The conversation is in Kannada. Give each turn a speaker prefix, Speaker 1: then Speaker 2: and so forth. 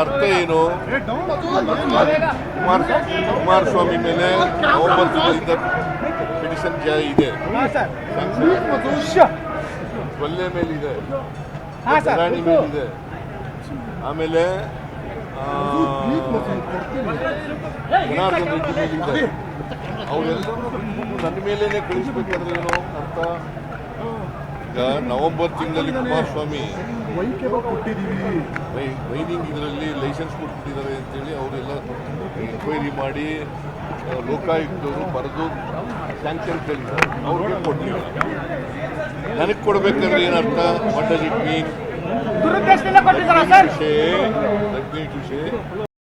Speaker 1: ಅರ್ಥ ಏನು? ಕುಮಾರ್ ಕುಮಾರಸ್ವಾಮಿ ಮೇಲೆ ನವೆಂಬರ್ ತಿಂಗಳಿಂದ ಪಿಟಿಷನ್ ಇದೆ. ಕೊಲ್ಲೆ ಮೇಲಿದೆ. ರಾಣಿ ಮೇಲಿದೆ. ಆಮೇಲೆ ಜನಾರ್ದನ್ ರೆಡ್ಡಿ ಮೇಲಿದೆ. ಅವರೆಲ್ಲರೂ ನನ್ನ ಮೇಲೇನೆ ಕಳಿಸ್ಬೇಕಾದ್ರೆ ಏನು ಅರ್ಥ. ಈಗ ನವೆಂಬರ್ ತಿಂಗಳಲ್ಲಿ ಕುಮಾರಸ್ವಾಮಿ ಮೈನಿಂಗ್ ಇದರಲ್ಲಿ ಲೈಸೆನ್ಸ್ ಕೊಟ್ಬಿಟ್ಟಿದ್ದಾರೆ ಅಂತೇಳಿ ಅವರೆಲ್ಲ ಎನ್ಕ್ವೈರಿ ಮಾಡಿ ಲೋಕಾಯುಕ್ತರು ಲೋಕಾಯುಕ್ತವರು ಬರೆದು ಸ್ಯಾಂಕ್ಷನ್ ಕೇಳಿದ್ದಾರೆ. ಅವ್ರಿಗೆ ಕೊಡಲಿಲ್ಲ ನನಗೆ ಕೊಡ್ಬೇಕಂದ್ರೆ ಏನರ್ಥ? What does it mean
Speaker 2: ದುರುದ್ದೇಶದಿಂದ